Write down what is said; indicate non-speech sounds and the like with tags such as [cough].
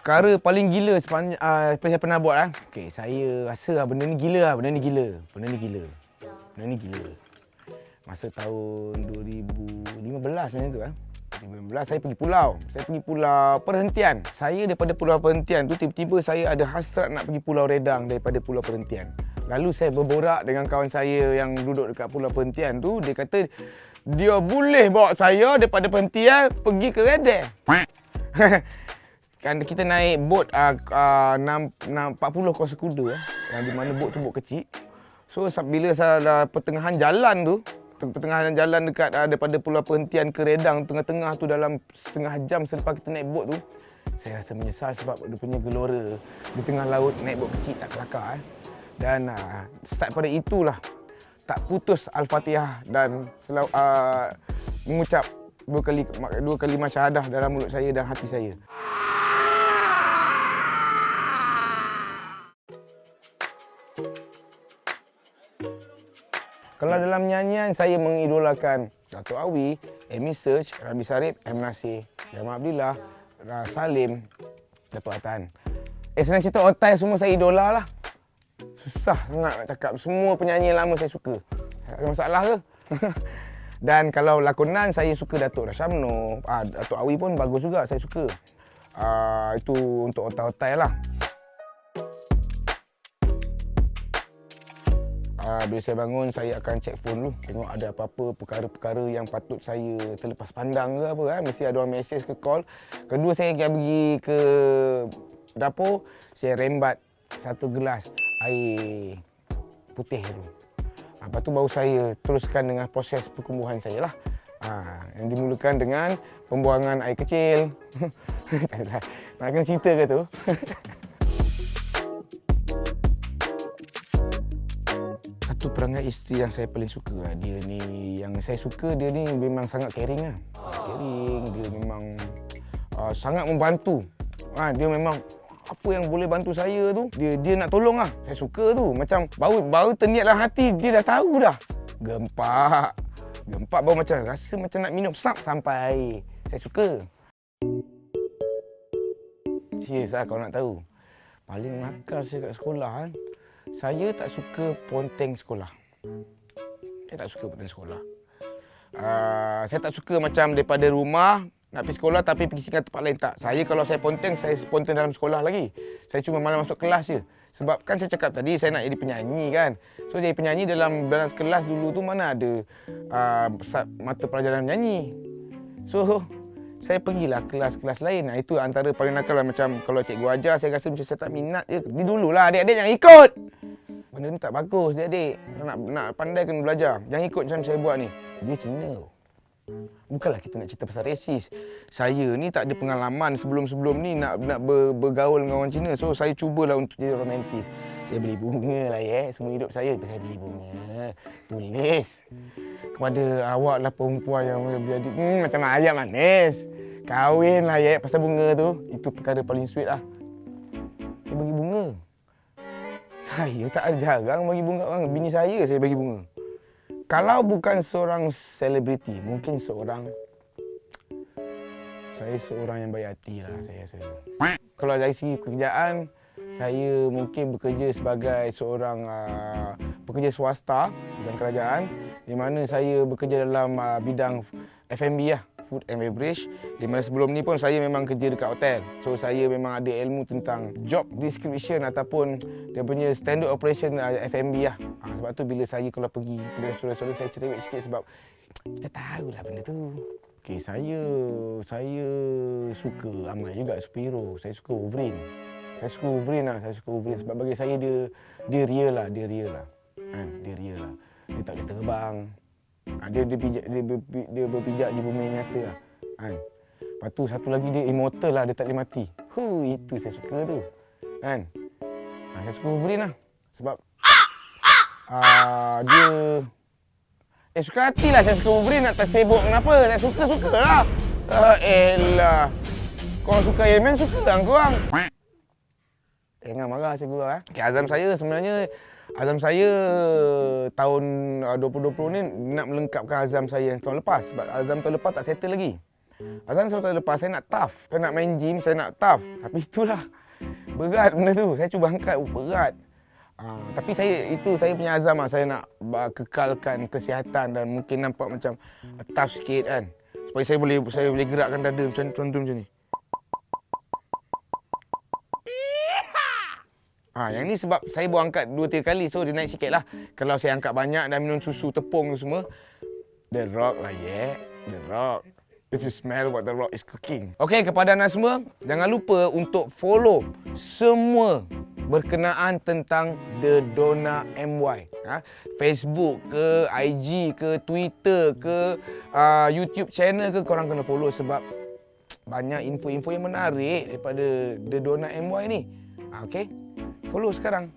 Perkara paling gila ah, sepanjang uh, saya pernah buat kan. Okey, saya rasa lah benda ni gila lah. Benda ni gila. Benda ni gila. Benda ni gila. Masa tahun 2015 macam tu kan. Eh? 2015 saya pergi pulau. Saya pergi pulau perhentian. Saya daripada pulau perhentian tu tiba-tiba saya ada hasrat nak pergi pulau redang daripada pulau perhentian. Lalu saya berborak dengan kawan saya yang duduk dekat pulau perhentian tu, dia kata dia boleh bawa saya daripada perhentian pergi ke Redang. [laughs] kan kita naik bot uh, uh, 6, 6, 40 kuasa kuda eh, yang di mana bot tu bot kecil. So bila saya dah pertengahan jalan tu, teng- pertengahan jalan dekat uh, daripada pulau perhentian ke Redang tengah-tengah tu dalam setengah jam selepas kita naik bot tu, saya rasa menyesal sebab dia punya gelora di tengah laut naik bot kecil tak kelakar eh. Dan uh, start pada itulah tak putus Al-Fatihah dan selaw, uh, mengucap dua kali dua kali syahadah dalam mulut saya dan hati saya. Kalau dalam nyanyian saya mengidolakan Dato' Awi, Amy Search, Rabi Sarip, M. Nasir, Jamal Abdillah, Salim, Dato' Atan. Eh senang cerita otai semua saya idola lah. Susah sangat nak cakap. Semua penyanyi lama saya suka. Ada masalah ke? [laughs] Dan kalau lakonan saya suka Datuk Rashamno. Ah, Datuk Awi pun bagus juga saya suka. Ah, itu untuk otai-otai lah. Uh, bila saya bangun, saya akan cek phone dulu. Tengok ada apa-apa perkara-perkara yang patut saya terlepas pandang ke apa kan. Mesti ada orang mesej ke call. Kedua, saya akan pergi ke dapur. Saya rembat satu gelas air putih. Ha, lepas tu baru saya teruskan dengan proses perkumbuhan saya lah. Ha, yang dimulakan dengan pembuangan air kecil. [laughs] tak adalah. Tak kena cerita ke tu? [laughs] satu perangai isteri yang saya paling suka lah. Dia ni, yang saya suka dia ni memang sangat caring lah. Caring, dia memang uh, sangat membantu. Ha, dia memang apa yang boleh bantu saya tu, dia dia nak tolong lah. Saya suka tu. Macam baru baru terniat dalam hati, dia dah tahu dah. Gempak. Gempak baru macam rasa macam nak minum sap sampai air. Saya suka. Serius lah kau nak tahu. Paling nakal saya kat sekolah kan. Saya tak suka ponteng sekolah. Saya tak suka ponteng sekolah. Uh, saya tak suka macam daripada rumah nak pergi sekolah tapi pergi kat tempat lain tak. Saya kalau saya ponteng, saya ponteng dalam sekolah lagi. Saya cuma malam masuk kelas je. Sebab kan saya cakap tadi saya nak jadi penyanyi kan. So jadi penyanyi dalam dalam kelas dulu tu mana ada uh, mata pelajaran menyanyi. So saya pergilah kelas-kelas lain. Nah, itu antara paling nakal lah. Macam kalau cikgu ajar, saya rasa macam saya tak minat je. Ni dululah adik-adik jangan ikut. Benda ni tak bagus adik-adik. Nak, nak pandai kena belajar. Jangan ikut macam saya buat ni. Dia Cina. Bukanlah kita nak cerita pasal resis. Saya ni tak ada pengalaman sebelum-sebelum ni nak nak ber, bergaul dengan orang Cina. So saya cubalah untuk jadi romantis. Saya beli bunga lah ya. Semua hidup saya saya beli bunga. Tulis kepada awak lah perempuan yang menjadi hmm, macam ayam manis. Kahwin lah ya pasal bunga tu. Itu perkara paling sweet lah. Saya bagi bunga. Saya tak ada jarang bagi bunga orang. Bini saya saya bagi bunga. Kalau bukan seorang selebriti, mungkin seorang saya seorang yang baik hati lah saya rasa. Kalau dari segi pekerjaan, saya mungkin bekerja sebagai seorang uh, pekerja swasta bukan kerajaan di mana saya bekerja dalam uh, bidang F&B lah, food and beverage. Di mana sebelum ni pun saya memang kerja dekat hotel. So saya memang ada ilmu tentang job description ataupun dia punya standard operation uh, F&B lah. Ha, sebab tu bila saya kalau pergi ke restoran-restoran saya cerewet sikit sebab kita tahulah benda tu. Okey, saya saya suka amat juga superhero. Saya suka Wolverine. Saya suka Wolverine lah. Saya suka Wolverine sebab bagi saya dia dia real lah, dia real lah. Kan? Dia real lah. Dia tak boleh terbang. Ha, dia, dia, pijak, dia, ber, dia berpijak di bumi nyata lah. Kan? Lepas tu satu lagi dia immortal lah, dia tak boleh mati. Huh, itu saya suka tu. Kan? Ha, saya suka Wolverine lah. Sebab uh, dia... Eh, suka hati lah saya suka Wolverine nak tak sibuk kenapa. Saya suka-suka lah. Uh, elah. Kau suka Iron Man, suka lah korang. Jangan marah saya gua eh. Okay, azam saya sebenarnya azam saya tahun uh, 2020 ni nak melengkapkan azam saya yang tahun lepas sebab azam tahun lepas tak settle lagi. Selalu tak lepas, saya nak tough. Saya nak main gym, saya nak tough. Tapi itulah, berat benda tu. Saya cuba angkat, oh, berat. Uh, tapi saya itu saya punya azam lah. Saya nak uh, kekalkan kesihatan dan mungkin nampak macam uh, tough sikit kan. Supaya saya boleh saya boleh gerakkan dada macam contoh macam ni. Ha, yang ni sebab saya buat angkat 2-3 kali so dia naik sikit lah. Kalau saya angkat banyak dan minum susu tepung tu semua, The Rock lah yeah. The Rock. If you smell what The Rock is cooking. Okay, kepada anda semua, jangan lupa untuk follow semua berkenaan tentang The Dona MY. Ha? Facebook ke, IG ke, Twitter ke, uh, YouTube channel ke, korang kena follow sebab banyak info-info yang menarik daripada The Dona MY ni. Ha, okay? Follow sekarang.